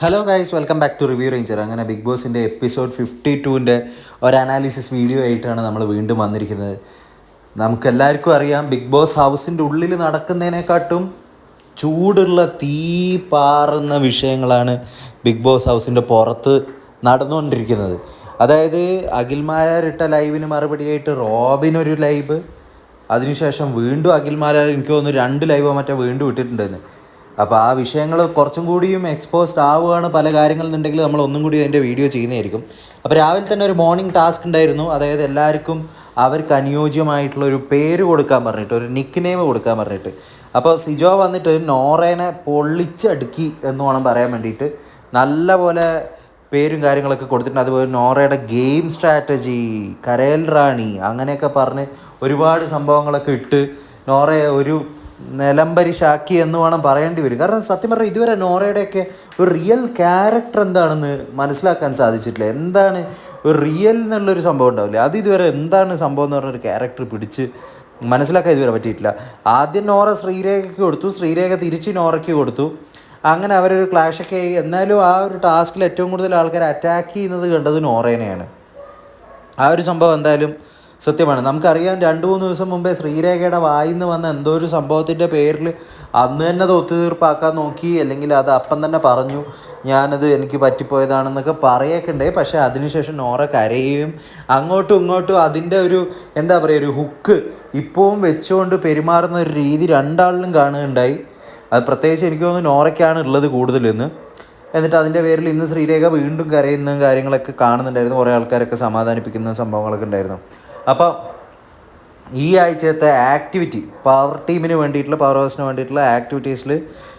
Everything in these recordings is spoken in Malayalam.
Hello guys welcome back to Review Ranger അങ്ങനെ ബിഗ് ബോസിന്റെ എപ്പിസോഡ് ഫിഫ്റ്റി ടുവിന്റെ ഒരു അനാലിസിസ് വീഡിയോ ആയിട്ടാണ് നമ്മൾ വീണ്ടും വന്നിരിക്കുന്നത്. നമുക്കെല്ലാവർക്കും അറിയാം ബിഗ് ബോസ് ഹൗസിന്റെ ഉള്ളിൽ നടക്കുന്നതിനെക്കാട്ടും ചൂടുള്ള തീ പാറുന്ന വിഷയങ്ങളാണ് ബിഗ് ബോസ് ഹൗസിന്റെ പുറത്ത് നടന്നുകൊണ്ടിരിക്കുന്നത്. അതായത് അഖിൽമാരിട്ട ലൈവിന് മറുപടിയായിട്ട് റോബിനൊരു ലൈവ് അതിനുശേഷം വീണ്ടും അഖിൽമാരാർ എനിക്ക് തോന്നുന്നു രണ്ട് ലൈവോ മറ്റോ വീണ്ടും ഇട്ടിട്ടുണ്ടായിരുന്നു അപ്പോൾ ആ വിഷയങ്ങൾ കുറച്ചും കൂടിയും എക്സ്പോസ്ഡ് ആവുകയാണ് പല കാര്യങ്ങളെന്നുണ്ടെങ്കിൽ നമ്മൾ ഒന്നും കൂടി അതിന്റെ വീഡിയോ ചെയ്യുന്നതായിരിക്കും. അപ്പോൾ രാവിലെ തന്നെ ഒരു മോർണിംഗ് ടാസ്ക് ഉണ്ടായിരുന്നു. അതായത് എല്ലാവർക്കും അവർക്ക് അനുയോജ്യമായിട്ടുള്ള ഒരു പേര് കൊടുക്കാൻ പറഞ്ഞിട്ട് ഒരു നിക്ക് നെയിം കൊടുക്കാൻ പറഞ്ഞിട്ട്. അപ്പോൾ സിജോ വന്നിട്ട് നോറേനെ പൊള്ളിച്ചടുക്കി എന്ന് വേണം പറയാൻ വേണ്ടിയിട്ട്. നല്ലപോലെ പേരും കാര്യങ്ങളൊക്കെ കൊടുത്തിട്ടുണ്ട്. അതുപോലെ നോറയുടെ ഗെയിം സ്ട്രാറ്റജി കരയൽ റാണി അങ്ങനെയൊക്കെ പറഞ്ഞ് ഒരുപാട് സംഭവങ്ങളൊക്കെ ഇട്ട് നോറയെ ഒരു നിലംപരിശാക്കി എന്ന് വേണം പറയേണ്ടി വരും. കാരണം സത്യം പറഞ്ഞാൽ ഇതുവരെ നോറയുടെയൊക്കെ ഒരു റിയൽ ക്യാരക്ടർ എന്താണെന്ന് മനസ്സിലാക്കാൻ സാധിച്ചിട്ടില്ല. എന്താണ് ഒരു റിയൽ എന്നുള്ളൊരു സംഭവം ഉണ്ടാവില്ല. അത് ഇതുവരെ എന്താണ് സംഭവം എന്ന് പറഞ്ഞൊരു ക്യാരക്ടർ പിടിച്ച് മനസ്സിലാക്കാൻ ഇതുവരെ പറ്റിയിട്ടില്ല. ആദ്യം നോറ ശ്രീരേഖയ്ക്ക് കൊടുത്തു. ശ്രീരേഖ തിരിച്ച് നോറയ്ക്ക് കൊടുത്തു. അങ്ങനെ അവരൊരു ക്ലാഷൊക്കെ ആയി. എന്നാലും ആ ഒരു ടാസ്കിൽ ഏറ്റവും കൂടുതൽ ആൾക്കാർ അറ്റാക്ക് ചെയ്യുന്നത് കണ്ടത് നോറേനെയാണ്. ആ ഒരു സംഭവം എന്തായാലും സത്യമാണ്. നമുക്കറിയാം രണ്ട് മൂന്ന് ദിവസം മുമ്പേ ശ്രീരേഖയുടെ വായിന്ന് വന്ന എന്തോ ഒരു സംഭവത്തിന്റെ പേരിൽ അന്ന് തന്നെ അത് ഒത്തുതീർപ്പാക്കാൻ നോക്കി അല്ലെങ്കിൽ അത് അപ്പം തന്നെ പറഞ്ഞു ഞാനത് എനിക്ക് പറ്റിപ്പോയതാണെന്നൊക്കെ പറയൊക്കെ പക്ഷേ അതിനുശേഷം നോറ കരയുകയും അങ്ങോട്ടും ഇങ്ങോട്ടും അതിന്റെ ഒരു എന്താ പറയുക ഒരു ഹുക്ക് ഇപ്പോഴും വെച്ചുകൊണ്ട് പെരുമാറുന്ന ഒരു രീതി രണ്ടാളിലും കാണുകയുണ്ടായി. അത് പ്രത്യേകിച്ച് എനിക്ക് തോന്നുന്നു നോറയ്ക്കാണ് ഉള്ളത് കൂടുതലെന്ന്. എന്നിട്ട് അതിന്റെ പേരിൽ ഇന്ന് ശ്രീരേഖ വീണ്ടും കരയുന്ന കാര്യങ്ങളൊക്കെ കാണുന്നുണ്ടായിരുന്നു. കുറേ ആൾക്കാരൊക്കെ സമാധാനിപ്പിക്കുന്ന സംഭവങ്ങളൊക്കെ ഉണ്ടായിരുന്നു. അപ്പോൾ ഈ ആഴ്ചത്തെ ആക്ടിവിറ്റി പവർ ടീമിന് വേണ്ടിയിട്ടുള്ള പവർ ഹൗസിന് വേണ്ടിയിട്ടുള്ള ആക്ടിവിറ്റീസിൽ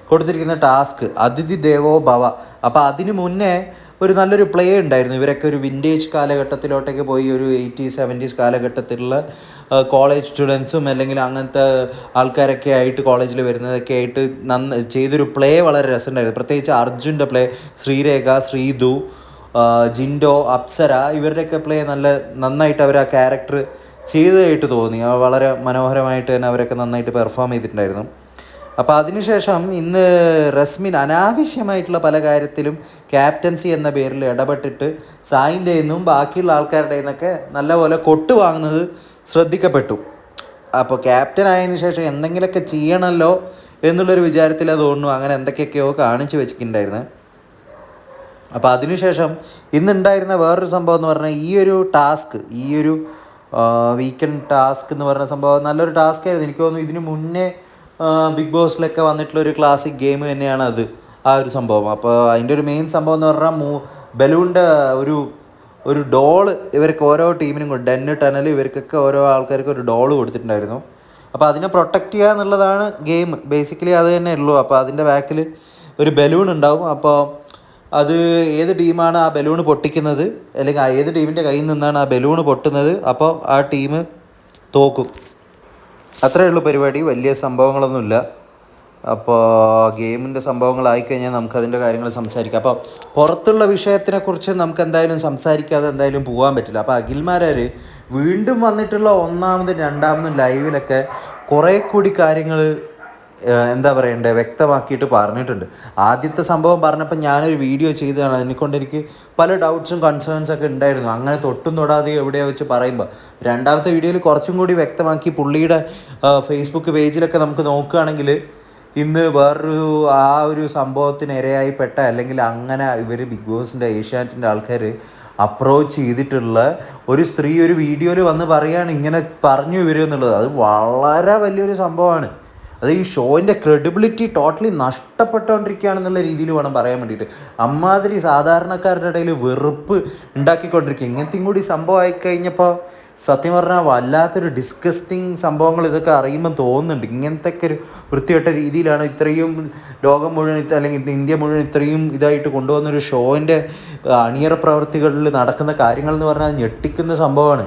കൊടുത്തിരിക്കുന്ന ടാസ്ക് അതിഥി ദേവോ ഭവ. അപ്പോൾ അതിന് മുന്നേ ഒരു നല്ലൊരു പ്ലേ ഉണ്ടായിരുന്നു. ഇവരൊക്കെ ഒരു വിന്റേജ് കാലഘട്ടത്തിലോട്ടൊക്കെ പോയി ഒരു എയ്റ്റീസ് സെവന്റീസ് കാലഘട്ടത്തിലുള്ള കോളേജ് സ്റ്റുഡൻസും അല്ലെങ്കിൽ അങ്ങനത്തെ ആൾക്കാരൊക്കെ ആയിട്ട് കോളേജിൽ വരുന്നതൊക്കെ ആയിട്ട് നന്ന ചെയ്തൊരു പ്ലേ വളരെ രസമുണ്ടായിരുന്നു. പ്രത്യേകിച്ച് അർജുന്റെ പ്ലേ ശ്രീരേഖ ശ്രീതു ആ, ജിൻഡോ അപ്സര ഇവരുടെയൊക്കെ പ്ലേ നല്ല നന്നായിട്ട് അവർ ആ ക്യാരക്ടർ ചെയ്തതായിട്ട് തോന്നി. വളരെ മനോഹരമായിട്ട് തന്നെ അവരൊക്കെ നന്നായിട്ട് പെർഫോം ചെയ്തിട്ടുണ്ടായിരുന്നു. അപ്പോൾ അതിനുശേഷം ഇന്ന് റസ്മിൻ അനാവശ്യമായിട്ടുള്ള പല കാര്യത്തിലും ക്യാപ്റ്റൻസി എന്ന പേരിൽ ഇടപെട്ടിട്ട് സായിന്റെ നിന്നും ബാക്കിയുള്ള ആൾക്കാരുടെ നിന്നൊക്കെ നല്ലപോലെ കൊട്ടുവാങ്ങുന്നത് ശ്രദ്ധിക്കപ്പെട്ടു. അപ്പോൾ ക്യാപ്റ്റൻ ആയതിനു ശേഷം എന്തെങ്കിലുമൊക്കെ ചെയ്യണമല്ലോ എന്നുള്ളൊരു വിചാരത്തിൽ അത് തോന്നുന്നു. അങ്ങനെ എന്തൊക്കെയൊക്കെയോ കാണിച്ചു വെച്ചിട്ടുണ്ടായിരുന്നു. അപ്പോൾ അതിനുശേഷം ഇന്നുണ്ടായിരുന്ന വേറൊരു സംഭവം എന്ന് പറഞ്ഞാൽ ഈ ഒരു ടാസ്ക് ഈ ഒരു വീക്കെൻഡ് ടാസ്ക് എന്ന് പറഞ്ഞ സംഭവം നല്ലൊരു ടാസ്ക് ആയിരുന്നു. എനിക്ക് തോന്നുന്നു ഇതിന് മുന്നേ ബിഗ് ബോസിലൊക്കെ വന്നിട്ടുള്ള ഒരു ക്ലാസിക് ഗെയിം തന്നെയാണ് അത് ആ ഒരു സംഭവം. അപ്പോൾ അതിന്റെ ഒരു മെയിൻ സംഭവം എന്ന് പറഞ്ഞാൽ മൂ ബലൂണിന്റെ ഒരു ഒരു ഡോൾ ഇവർക്ക് ഓരോ ടീമിനും കൊടുത്തു ഡെന്ന് ടണൽ ഇവർക്കൊക്കെ ഓരോ ആൾക്കാർക്ക് ഒരു ഡോൾ കൊടുത്തിട്ടുണ്ടായിരുന്നു. അപ്പോൾ അതിനെ പ്രൊട്ടക്റ്റ് ചെയ്യുക എന്നുള്ളതാണ് ഗെയിം ബേസിക്കലി അത് തന്നെ ഉള്ളൂ. അപ്പോൾ അതിന്റെ ബാക്കിൽ ഒരു ബലൂൺ ഉണ്ടാവും. അപ്പോൾ അത് ഏത് ടീമാണ് ആ ബലൂൺ പൊട്ടിക്കുന്നത്? അല്ലെങ്കിൽ ആ ഏത് ടീമിന്റെ കയ്യിൽ നിന്നാണ് ആ ബലൂൺ പൊട്ടുന്നത്? അപ്പോൾ ആ ടീം തോക്കും. അത്രയേ ഉള്ളൂ പരിപാടി. വലിയ സംഭവങ്ങളൊന്നുമില്ല. അപ്പോൾ ഗെയിമിന്റെ സംഭവങ്ങളായിക്കഴിഞ്ഞാൽ നമുക്കതിന്റെ കാര്യങ്ങൾ സംസാരിക്കാം. അപ്പോൾ പുറത്തുള്ള വിഷയത്തിനെക്കുറിച്ച് നമുക്ക് എന്തായാലും സംസാരിക്കാതെ എന്തായാലും പോകാൻ പറ്റില്ല. അപ്പോൾ അഖിൽമാരാർ വീണ്ടും വന്നിട്ടുള്ള ഒന്നാമതും രണ്ടാമതും ലൈവിലൊക്കെ കുറേ കൂടി കാര്യങ്ങൾ എന്താ പറയണ്ടേ വ്യക്തമാക്കിയിട്ട് പറഞ്ഞിട്ടുണ്ട്. ആദ്യത്തെ സംഭവം പറഞ്ഞപ്പോൾ ഞാനൊരു വീഡിയോ ചെയ്തതാണ്. അതിനെക്കൊണ്ട് എനിക്ക് പല ഡൗട്ട്സും കൺസേൺസ് ഒക്കെ ഉണ്ടായിരുന്നു. അങ്ങനെ തൊട്ടും തൊടാതെ എവിടെയാ വെച്ച് പറയുമ്പോൾ രണ്ടാമത്തെ വീഡിയോയിൽ കുറച്ചും കൂടി വ്യക്തമാക്കി പുള്ളിയുടെ ഫേസ്ബുക്ക് പേജിലൊക്കെ നമുക്ക് നോക്കുകയാണെങ്കിൽ ഇന്ന് വേറൊരു ആ ഒരു സംഭവത്തിന് ഇരയായിപ്പെട്ട അല്ലെങ്കിൽ അങ്ങനെ ഇവർ ബിഗ് ബോസിന്റെ ഏഷ്യാനെറ്റിന്റെ ആൾക്കാർ അപ്രോച്ച് ചെയ്തിട്ടുള്ള ഒരു സ്ത്രീ ഒരു വീഡിയോയിൽ വന്ന് പറയുകയാണ് ഇങ്ങനെ പറഞ്ഞു വരുമെന്നുള്ളത് അത് വളരെ വലിയൊരു സംഭവമാണ്. അത് ഈ ഷോയിന്റെ ക്രെഡിബിലിറ്റി ടോട്ടലി നഷ്ടപ്പെട്ടുകൊണ്ടിരിക്കുകയാണെന്നുള്ള രീതിയിൽ വേണം പറയാൻ വേണ്ടിയിട്ട്. അമ്മാതിരി സാധാരണക്കാരുടെ ഇടയിൽ വെറുപ്പ് ഉണ്ടാക്കിക്കൊണ്ടിരിക്കുക. ഇങ്ങനത്തെയും കൂടി സംഭവമായി കഴിഞ്ഞപ്പോൾ സത്യം പറഞ്ഞാൽ വല്ലാത്തൊരു ഡിസ്കസ്റ്റിംഗ് സംഭവങ്ങൾ ഇതൊക്കെ അറിയുമ്പോൾ തോന്നുന്നുണ്ട്. ഇങ്ങനത്തെ ഒക്കെ ഒരു വൃത്തികെട്ട രീതിയിലാണ് ഇത്രയും ലോകം മുഴുവൻ അല്ലെങ്കിൽ ഇന്ത്യ മുഴുവൻ ഇത്രയും ഇതായിട്ട് കൊണ്ടുവന്നൊരു ഷോയിന്റെ അണിയറ പ്രവർത്തികളിൽ നടക്കുന്ന കാര്യങ്ങൾ എന്ന് പറഞ്ഞാൽ ഞെട്ടിക്കുന്ന സംഭവമാണ്.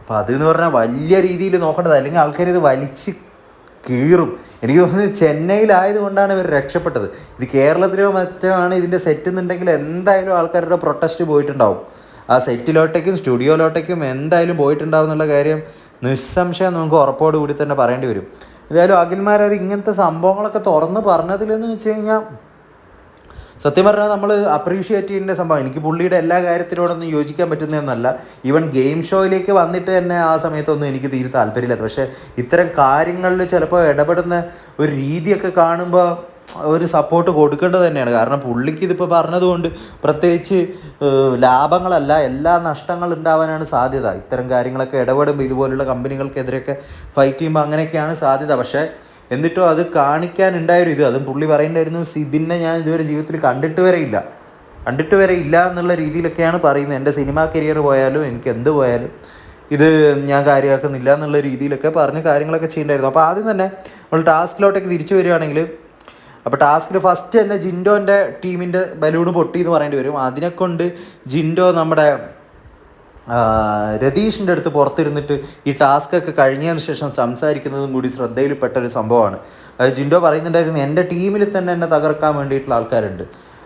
അപ്പോൾ അതെന്ന് പറഞ്ഞാൽ വലിയ രീതിയിൽ നോക്കേണ്ടത്. അല്ലെങ്കിൽ ആൾക്കാർ ഇത് വലിച്ച് കീറും. എനിക്ക് തോന്നുന്നത് ചെന്നൈയിലായതുകൊണ്ടാണ് ഇവർ രക്ഷപ്പെട്ടത്. ഇത് കേരളത്തിലോ മറ്റോ ആണ് ഇതിന്റെ സെറ്റ് എന്നുണ്ടെങ്കിൽ എന്തായാലും ആൾക്കാരുടെ പ്രൊട്ടസ്റ്റ് പോയിട്ടുണ്ടാവും. ആ സെറ്റിലോട്ടേക്കും സ്റ്റുഡിയോയിലോട്ടേക്കും എന്തായാലും പോയിട്ടുണ്ടാവും എന്നുള്ള കാര്യം നിസ്സംശയം നമുക്ക് ഉറപ്പോട് കൂടി തന്നെ പറയേണ്ടി വരും. എന്തായാലും അഖിൽമാരവർ ഇങ്ങനത്തെ സംഭവങ്ങളൊക്കെ തുറന്ന് പറഞ്ഞതിലെന്ന് വെച്ച് കഴിഞ്ഞാൽ സത്യം പറഞ്ഞാൽ നമ്മൾ അപ്രീഷിയേറ്റ് ചെയ്യേണ്ട സംഭവം. എനിക്ക് പുള്ളിയുടെ എല്ലാ കാര്യത്തിനോടൊന്നും യോജിക്കാൻ പറ്റുന്നതെന്നല്ല. ഈവൻ ഗെയിം ഷോയിലേക്ക് വന്നിട്ട് തന്നെ ആ സമയത്തൊന്നും എനിക്ക് തീരെ താല്പര്യമില്ല. പക്ഷേ ഇത്തരം കാര്യങ്ങളിൽ ചിലപ്പോൾ ഇടപെടുന്ന ഒരു രീതിയൊക്കെ കാണുമ്പോൾ ഒരു സപ്പോർട്ട് കൊടുക്കേണ്ടത് തന്നെയാണ്. കാരണം പുള്ളിക്ക് ഇതിപ്പോൾ പറഞ്ഞതുകൊണ്ട് പ്രത്യേകിച്ച് ലാഭങ്ങളല്ല എല്ലാ നഷ്ടങ്ങൾ ഉണ്ടാവാനാണ് സാധ്യത. ഇത്തരം കാര്യങ്ങളൊക്കെ ഇടപെടുമ്പോൾ ഇതുപോലുള്ള കമ്പനികൾക്കെതിരെയൊക്കെ ഫൈറ്റ് ചെയ്യുമ്പോൾ അങ്ങനെയൊക്കെയാണ് സാധ്യത. പക്ഷേ എന്നിട്ടും അത് കാണിക്കാനുണ്ടായൊരു ഇത് അതും പുള്ളി പറയേണ്ടായിരുന്നു സിബിനെ ഞാൻ ഇതുവരെ ജീവിതത്തിൽ കണ്ടിട്ട് വരെ ഇല്ല. കണ്ടിട്ട് വരെ ഇല്ല എന്നുള്ള രീതിയിലൊക്കെയാണ് പറയുന്നത്. എന്റെ സിനിമാ കരിയർ പോയാലും എനിക്ക് എന്ത് പോയാലും ഇത് ഞാൻ കാര്യമാക്കുന്നില്ല എന്നുള്ള രീതിയിലൊക്കെ പറഞ്ഞ് കാര്യങ്ങളൊക്കെ ചെയ്യണ്ടായിരുന്നു. അപ്പോൾ ആദ്യം തന്നെ നമ്മൾ ടാസ്കിലോട്ടൊക്കെ തിരിച്ചു വരികയാണെങ്കിൽ അപ്പോൾ ടാസ്കിൽ ഫസ്റ്റ് തന്നെ ജിൻഡോന്റെ ടീമിന്റെ ബലൂണ് പൊട്ടി എന്ന് പറയേണ്ടി വരും. അതിനെക്കൊണ്ട് ജിൻഡോ നമ്മുടെ രതീഷിന്റെ അടുത്ത് പുറത്തിരുന്നിട്ട് ഈ ടാസ്ക് ഒക്കെ കഴിഞ്ഞതിന് ശേഷം സംസാരിക്കുന്നതും കൂടി ശ്രദ്ധയിൽപ്പെട്ട ഒരു സംഭവമാണ്. അത് ജിൻഡോ പറയുന്നുണ്ടായിരുന്നു എന്റെ ടീമിൽ തന്നെ എന്നെ തകർക്കാൻ വേണ്ടിയിട്ടുള്ള ആൾക്കാരുണ്ട്.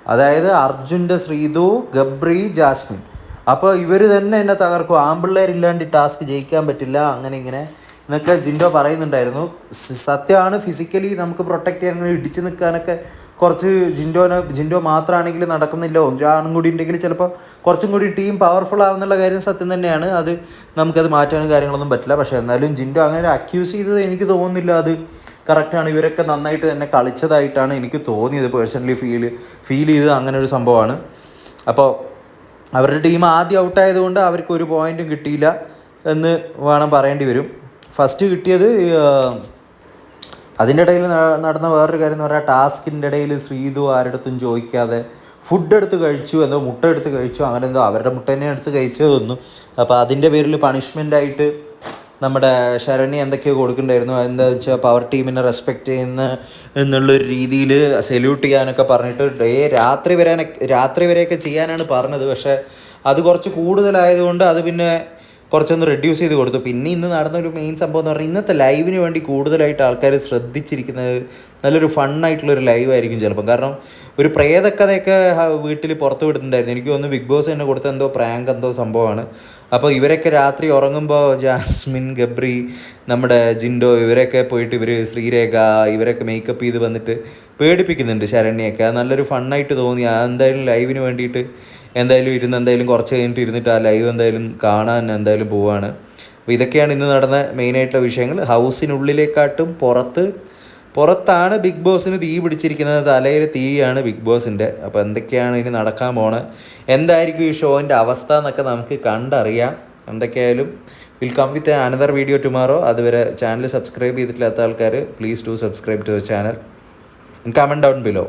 അതായത് അർജുന്റെ ശ്രീതു ഗബ്രി ജാസ്മിൻ. അപ്പോൾ ഇവർ തന്നെ എന്നെ തകർക്കും. ആമ്പിള്ളേരില്ലാണ്ട് ടാസ്ക് ജയിക്കാൻ പറ്റില്ല അങ്ങനെ ഇങ്ങനെ. എന്നൊക്കെ ജിൻഡോ പറയുന്നുണ്ടായിരുന്നു. സത്യമാണ് ഫിസിക്കലി നമുക്ക് പ്രൊട്ടക്റ്റ് ചെയ്യാൻ ഇടിച്ചു നിൽക്കാനൊക്കെ കുറച്ച് ജിൻഡോന് ജിൻഡോ മാത്രമാണെങ്കിൽ നടക്കുന്നില്ല. ആണും കൂടി ഉണ്ടെങ്കിൽ ചിലപ്പോൾ കുറച്ചും കൂടി ടീം പവർഫുൾ ആവുന്നുള്ള കാര്യം സത്യം തന്നെയാണ്. അത് നമുക്കത് മാറ്റാനും കാര്യങ്ങളൊന്നും പറ്റില്ല. പക്ഷേ എന്നാലും ജിൻഡോ അങ്ങനെ അക്യൂസ് ചെയ്തത് എനിക്ക് തോന്നുന്നില്ല. അത് കറക്റ്റാണ് ഇവരൊക്കെ നന്നായിട്ട് തന്നെ കളിച്ചതായിട്ടാണ് എനിക്ക് തോന്നിയത് പേഴ്സണലി ഫീൽ ഫീൽ ചെയ്തത് അങ്ങനെ ഒരു സംഭവമാണ്. അപ്പോൾ അവരുടെ ടീം ആദ്യം ഔട്ടായതുകൊണ്ട് അവർക്ക് ഒരു പോയിന്റും കിട്ടിയില്ല എന്ന് വേണം പറയേണ്ടി വരും. ഫസ്റ്റ് കിട്ടിയത് അതിന്റെ ഇടയിൽ നടന്ന വേറൊരു കാര്യം എന്ന് പറഞ്ഞാൽ ടാസ്കിന്റെ ഇടയിൽ ശ്രീതു ആരുടെത്തും ചോദിക്കാതെ ഫുഡ് എടുത്ത് കഴിച്ചു എന്തോ മുട്ട എടുത്ത് കഴിച്ചു അങ്ങനെ എന്തോ അവരുടെ മുട്ട തന്നെ എടുത്ത് കഴിച്ചത് അപ്പോൾ അതിന്റെ പേരിൽ പണിഷ്മെന്റായിട്ട് നമ്മുടെ ശരണി എന്തൊക്കെയോ കൊടുക്കണ്ടായിരുന്നു എന്താ വെച്ചാൽ പവർ ടീമിനെ റെസ്പെക്റ്റ് ചെയ്യുന്ന എന്നുള്ളൊരു രീതിയിൽ സെല്യൂട്ട് ചെയ്യാനൊക്കെ പറഞ്ഞിട്ട് ഡേ രാത്രി വരാനൊക്കെ രാത്രി വരെയൊക്കെ ചെയ്യാനാണ് പറഞ്ഞത്. പക്ഷേ അത് കുറച്ച് കൂടുതലായതുകൊണ്ട് അത് പിന്നെ കുറച്ചൊന്ന് റെഡ്യൂസ് ചെയ്ത് കൊടുത്തു. പിന്നെ ഇന്ന് നടന്ന ഒരു മെയിൻ സംഭവം എന്ന് പറഞ്ഞാൽ ഇന്നത്തെ ലൈവിന് വേണ്ടി കൂടുതലായിട്ട് ആൾക്കാർ ശ്രദ്ധിച്ചിരിക്കുന്നത് നല്ലൊരു ഫണ്ണായിട്ടുള്ളൊരു ലൈവ് ആയിരിക്കും ചിലപ്പം. കാരണം ഒരു പ്രേതക്കഥയൊക്കെ വീട്ടിൽ പുറത്ത് വിടുന്നുണ്ടായിരുന്നു. എനിക്ക് തോന്നുന്നു ബിഗ് ബോസ് തന്നെ കൊടുത്ത എന്തോ പ്രാങ്ക് എന്തോ സംഭവമാണ്. അപ്പോൾ ഇവരൊക്കെ രാത്രി ഉറങ്ങുമ്പോൾ ജാസ്മിൻ ഗബ്രി നമ്മുടെ ജിൻഡോ ഇവരൊക്കെ പോയിട്ട് ഇവർ ശ്രീരേഖ ഇവരൊക്കെ മേക്കപ്പ് ചെയ്ത് വന്നിട്ട് പേടിപ്പിക്കുന്നുണ്ട് ശരണ്യൊക്കെ അത് നല്ലൊരു ഫണ്ണായിട്ട് തോന്നി. എന്തായാലും ലൈവിന് വേണ്ടിയിട്ട് എന്തായാലും ഇരുന്ന് എന്തായാലും കുറച്ച് കഴിഞ്ഞിട്ട് ഇരുന്നിട്ട് ആ ലൈവ് എന്തായാലും കാണാൻ എന്തായാലും പോവാണ്. അപ്പോൾ ഇതൊക്കെയാണ് ഇന്ന് നടന്ന മെയിനായിട്ടുള്ള വിഷയങ്ങൾ. ഹൗസിനുള്ളിലേക്കാട്ടും പുറത്ത് പുറത്താണ് ബിഗ് ബോസിന് തീ പിടിച്ചിരിക്കുന്നത്. തലയിൽ തീയാണ് ബിഗ് ബോസിന്റെ. അപ്പോൾ എന്തൊക്കെയാണ് ഇനി നടക്കാൻ പോണത് എന്തായിരിക്കും ഈ ഷോന്റെ അവസ്ഥ എന്നൊക്കെ നമുക്ക് കണ്ടറിയാം. എന്തൊക്കെയായാലും will come with another video tomorrow അതുവരെ ചാനൽ സബ്സ്ക്രൈബ് ചെയ്തിട്ടില്ലാത്ത ആൾക്കാർ please to subscribe to channel comment down below